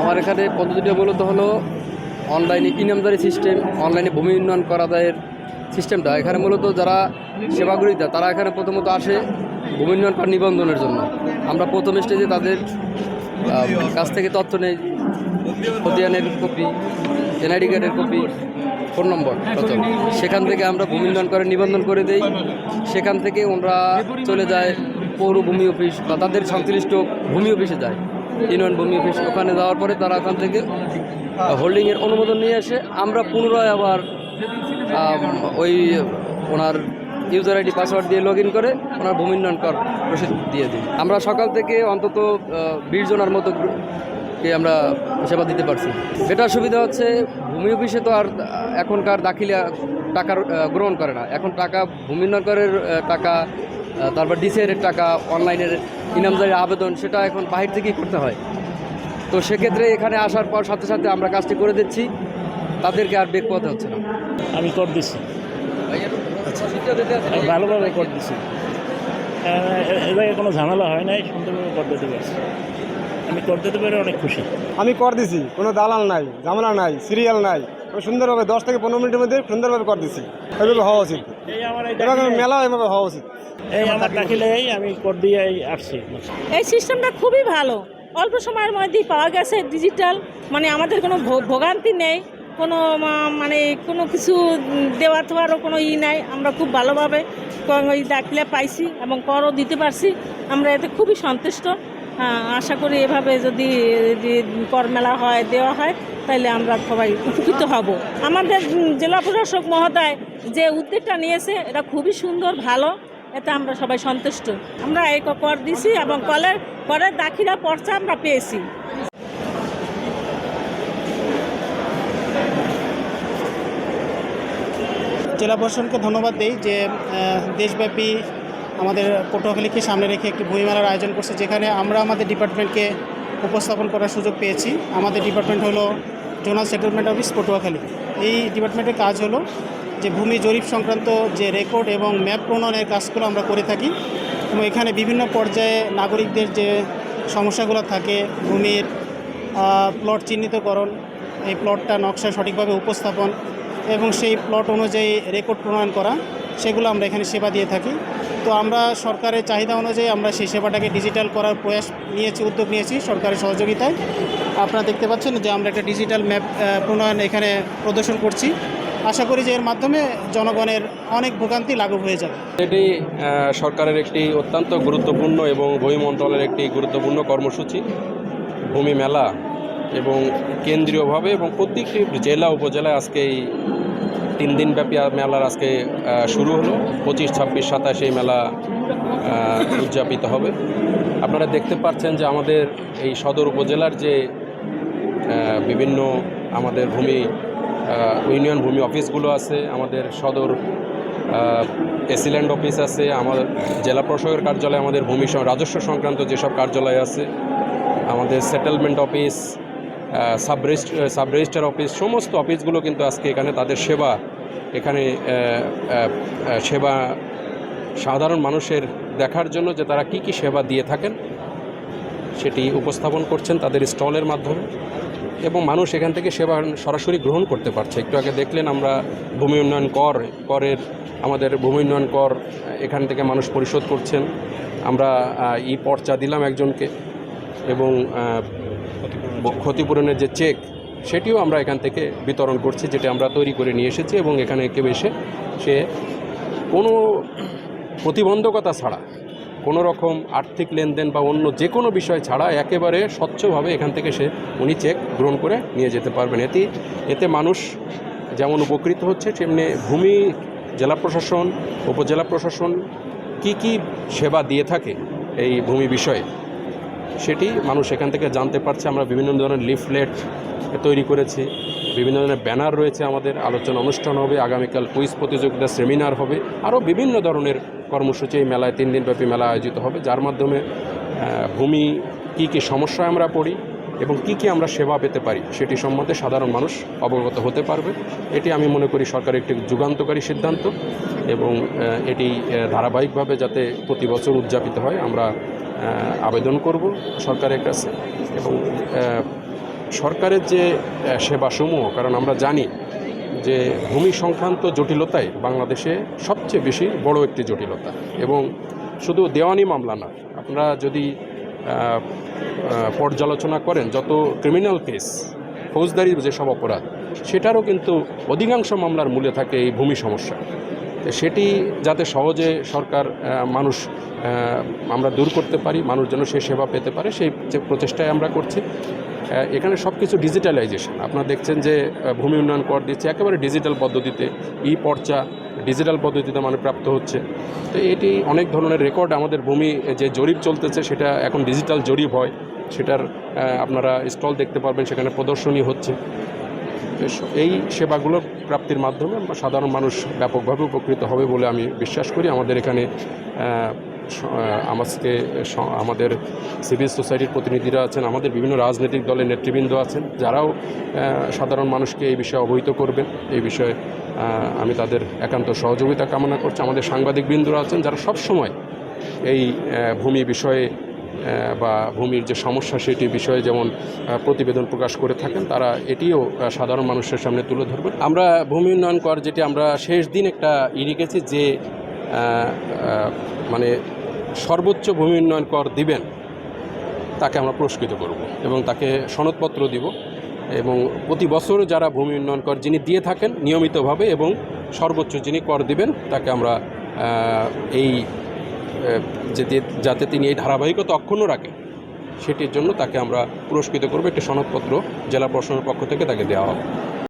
আমার এখানে পদ্ধতিটা মূলত হলো অনলাইনে ইনামদারি সিস্টেম অনলাইনে ভূমি উন্নয়ন করা দায়ের সিস্টেমটা এখানে মূলত যারা সেবা গ্রহীতা তারা এখানে প্রথমত আসে ভূমি উন্নয়ন কার্ড নিবন্ধনের জন্য। আমরা প্রথম স্টেজে তাদের কাছ থেকে তথ্য নেই। খতিয়ানের কপি এনআইডি কার্ডের কপি ফোন নম্বর তথ্য। সেখান থেকে আমরা ভূমি উন্নয়ন করে নিবন্ধন করে দেই। সেখান থেকে ওনারা চলে যায় পৌর ভূমি অফিস বা তাদের সংশ্লিষ্ট ভূমি অফিসে যায়। ইউনিয়ন ভূমি অফিস। ওখানে যাওয়ার পরে তারা ওখান থেকে হোল্ডিংয়ের অনুমোদন নিয়ে এসে আমরা পুনরায় আবার ওই ওনার ইউজার আইডি পাসওয়ার্ড দিয়ে লগ করে ওনার ভূমি উন্নয়ন কর রসিদ দিয়ে দিই। আমরা সকাল থেকে অন্তত বিশ জনের মতো কে আমরা সেবা দিতে পারছি। এটার সুবিধা হচ্ছে ভূমি অফিসে তো আর এখনকার দাখিলা টাকা গ্রহণ করে না। এখন টাকা ভূমি উন্নয়নের আহ, টাকা তারপর ডিসিআরের টাকা অনলাইনের ইনামজারির আবেদন সেটা এখন বাহির থেকেই করতে হয়। তো সেক্ষেত্রে এখানে আসার পর সাথে সাথে আমরা কাজটি করে দিচ্ছি। তাদেরকে আর বেগ পথে হচ্ছে না। আমি কর দিছি ভালোভাবে কর দিছি এ জায়গায় কোনো ঝামেলা হয় নাই সুন্দরভাবে কর দিতে পারছি। আমি কর দিতে পেরে অনেক খুশি। আমি কর দিছি কোনো দালাল নাই ঝামেলা নাই সিরিয়াল নাই। আমি সুন্দরভাবে দশ থেকে পনেরো মিনিটের মধ্যে সুন্দরভাবে কর দিছি। এইভাবে হওয়া উচিত। এই আমার এই এভাবে দাখিলে- মেলা এভাবে হওয়া উচিত। এই আমার দাখিলে আমি কর দিয়ে আসছি। এই সিস্টেমটা খুবই ভালো। অল্প সময়ের মধ্যেই পাওয়া গেছে ডিজিটাল মানে আমাদের কোনো ভোগান্তি নেই। কোনো মানে কোনো কিছু দেওয়া থাওয়ারও কোনো ই নাই। আমরা খুব ভালোভাবে ওই দাখিলা পাইছি এবং করও দিতে পারছি। আমরা এতে খুবই সন্তুষ্ট। আশা করি এভাবে যদি কর মেলা হয়, দেওয়া হয় তাহলে আমরা সবাই উপকৃত হব। আমাদের জেলা প্রশাসক মহোদয় যে উদ্যোগটা নিয়েছে, এটা খুবই সুন্দর, ভালো। এতে আমরা সবাই সন্তুষ্ট। আমরা এই ক- কর দিছি এবং কলের করের দাখিলা পর্চা আমরা পেয়েছি। জেলা প্রশাসনকে ধন্যবাদ দেই যে দেশব্যাপী আমাদের পটুয়াখালীকে সামনে রেখে একটি বইমেলার আয়োজন করছে, যেখানে আমরা আমাদের ডিপার্টমেন্টকে উপস্থাপন করার সুযোগ পেয়েছি। আমাদের ডিপার্টমেন্ট হলো জোনাল সেটেলমেন্ট অফিস পটুয়াখালী। এই ডিপার্টমেন্টের কাজ হলো যে ভূমি জরিপ সংক্রান্ত যে রেকর্ড এবং ম্যাপ প্রণয়নের কাজগুলো আমরা করে থাকি এবং এখানে বিভিন্ন পর্যায়ে নাগরিকদের যে সমস্যাগুলো থাকে, ভূমির প্লট চিহ্নিতকরণ, এই প্লটটা নকশা সঠিকভাবে উপস্থাপন এবং সেই প্লট অনুযায়ী রেকর্ড প্রণয়ন করা, সেগুলো আমরা এখানে সেবা দিয়ে থাকি। তো আমরা সরকারের চাহিদা অনুযায়ী আমরা সেই সেবাটাকে ডিজিটাল করার প্রয়াস নিয়েছি, উদ্যোগ নিয়েছি সরকারের সহযোগিতায়। আপনারা দেখতে পাচ্ছেন যে আমরা একটা ডিজিটাল ম্যাপ প্রণয়ন এখানে প্রদর্শন করছি। আশা করি যে এর মাধ্যমে জনগণের অনেক ভোগান্তি লাঘব হয়ে যাবে। এটি সরকারের একটি অত্যন্ত গুরুত্বপূর্ণ এবং ভূমি মন্ত্রণালয়ের একটি গুরুত্বপূর্ণ কর্মসূচি। ভূমি মেলা এবং কেন্দ্রীয়ভাবে এবং প্রত্যেকটি জেলা, উপজেলায় আজকে এই তিন দিনব্যাপী মেলার আজকে শুরু হলো। পঁচিশ, ছাব্বিশ, সাতাশ এই মেলা উদযাপিত হবে। আপনারা দেখতে পাচ্ছেন যে আমাদের এই সদর উপজেলার যে বিভিন্ন আমাদের ভূমি ইউনিয়ন ভূমি অফিসগুলো আছে, আমাদের সদর এসিল্যান্ড অফিস আছে, আমার জেলা প্রশাসকের কার্যালয়, আমাদের ভূমি রাজস্ব সংক্রান্ত যেসব কার্যালয় আছে, আমাদের settlement office sub sub register office সমস্ত অফিসগুলো কিন্তু আজকে এখানে তাদের সেবা, এখানে সেবা সাধারণ মানুষের দেখার জন্য যে তারা কি কি সেবা দিয়ে থাকেন, সেটি উপস্থাপন করছেন তাদের স্টলের মাধ্যমে। এবং মানুষ এখান থেকে সেবা সরাসরি গ্রহণ করতে পারছে। একটু আগে দেখলেন আমরা ভূমি উন্নয়ন কর, করের আমাদের ভূমি উন্নয়ন কর এখান থেকে মানুষ পরিশোধ করছেন। আমরা ই পর্চা দিলাম একজনকে এবং ক্ষতিপূরণের যে চেক, সেটিও আমরা এখান থেকে বিতরণ করছি, যেটা আমরা তৈরি করে নিয়ে এসেছি এবং এখানে কেউ এসে সে কোনো প্রতিবন্ধকতা ছাড়া কোনো রকম আর্থিক লেনদেন বা অন্য যে কোনো বিষয় ছাড়া একেবারে স্বচ্ছভাবে এখান থেকে সে উনি চেক গ্রহণ করে নিয়ে যেতে পারবেন। এতে এতে মানুষ যেমন উপকৃত হচ্ছে, তেমনি ভূমি, জেলা প্রশাসন, উপজেলা প্রশাসন কি কি সেবা দিয়ে থাকে এই ভূমি বিষয়ে? সেটি মানুষ এখান থেকে জানতে পারছে। আমরা বিভিন্ন ধরনের লিফলেট তৈরি করেছি। বিভিন্ন ধরনের ব্যানার রয়েছে আমাদের। আলোচনা অনুষ্ঠান হবে। আগামীকাল কুইজ প্রতিযোগিতা সেমিনার হবে। আরও বিভিন্ন ধরনের কর্মসূচি এই মেলায়, তিন দিনব্যাপী মেলা আয়োজিত হবে। যার মাধ্যমে ভূমি, কী কী সমস্যায় আমরা পড়ি এবং কি কি আমরা সেবা পেতে পারি সেটি সম্বন্ধে সাধারণ মানুষ অবগত হতে পারবে। এটি আমি মনে করি সরকারের একটি যুগান্তকারী সিদ্ধান্ত এবং এটি ধারাবাহিকভাবে যাতে প্রতি বছর উদযাপিত হয়, আমরা আবেদন করব সরকারের কাছে। এবং সরকারের যে সেবাসমূহ, কারণ আমরা জানি যে ভূমি সংক্রান্ত জটিলতাই বাংলাদেশে সবচেয়ে বেশি বড় একটি জটিলতা। এবং শুধু দেওয়ানি মামলা না, আপনারা যদি পর্যালোচনা করেন, যত ক্রিমিনাল কেস ফৌজদারি যেসব অপরাধ, সেটারও কিন্তু অধিকাংশ মামলার মূলে থাকে এই ভূমি সমস্যা। সেটি যাতে সহজে সরকার মানুষ আমরা দূর করতে পারি, মানুষ যেন সে সেবা পেতে পারে, সেই প্রচেষ্টায় আমরা করছি। এখানে সব কিছু ডিজিটালাইজেশন আপনারা দেখছেন যে ভূমি উন্নয়ন কর দিচ্ছে একেবারে ডিজিটাল পদ্ধতিতে। ই পর্চা ডিজিটাল পদ্ধতিতে মানে প্রাপ্ত হচ্ছে। তো এটি অনেক ধরনের রেকর্ড আমাদের ভূমি যে জরিপ চলতেছে, সেটা এখন ডিজিটাল জরিপ হয়। সেটার আপনারা স্টল দেখতে পারবেন, সেখানে প্রদর্শনী হচ্ছে। এই সেবাগুলো প্রাপ্তির মাধ্যমে সাধারণ মানুষ ব্যাপকভাবে উপকৃত হবে বলে আমি বিশ্বাস করি। আমাদের এখানে আমাকে আমাদের সিভিল সোসাইটির প্রতিনিধিরা আছেন, আমাদের বিভিন্ন রাজনৈতিক দলের নেতৃবৃন্দ আছেন, যারাও সাধারণ মানুষকে এই বিষয়ে অবহিত করবেন। এই বিষয়ে আমি তাদের একান্ত সহযোগিতা কামনা করছি। আমাদের সাংবাদিকবৃন্দরা আছেন যারা সবসময় এই ভূমি বিষয়ে বা ভূমির যে সমস্যা সেটি বিষয়ে যেমন প্রতিবেদন প্রকাশ করে থাকেন, তারা এটিও সাধারণ মানুষের সামনে তুলে ধরবেন। আমরা ভূমি উন্নয়ন কর যেটি আমরা শেষ দিন একটা ই রেখেছি যে মানে সর্বোচ্চ ভূমি উন্নয়ন কর দিবেন, তাকে আমরা পুরস্কৃত করব এবং তাকে সনদপত্র দিব এবং প্রতি বছর যারা ভূমি উন্নয়ন কর যিনি দিয়ে থাকেন নিয়মিতভাবে এবং সর্বোচ্চ যিনি কর দিবেন, তাকে আমরা এই যাতে তিনি এই ধারাবাহিকতা অক্ষুণ্ণ রাখেন সেটির জন্য তাকে আমরা পুরস্কৃত করব। একটি সনদপত্র জেলা প্রশাসনের পক্ষ থেকে তাকে দেওয়া হবে।